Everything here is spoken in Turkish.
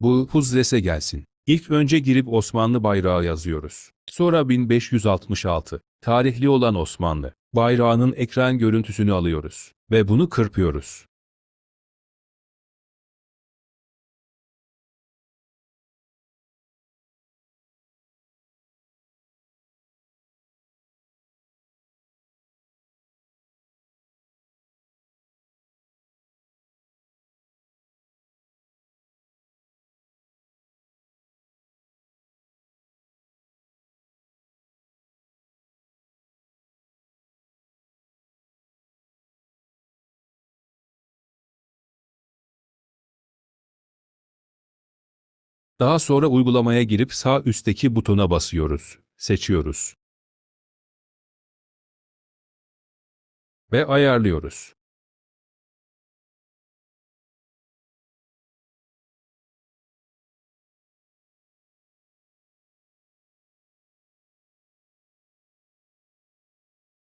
Bu Huzles'e gelsin. İlk önce girip Osmanlı bayrağı yazıyoruz. Sonra 1566. Tarihli olan Osmanlı. Bayrağının ekran görüntüsünü alıyoruz. Ve bunu kırpıyoruz. Daha sonra uygulamaya girip sağ üstteki butona basıyoruz. Seçiyoruz. Ve ayarlıyoruz.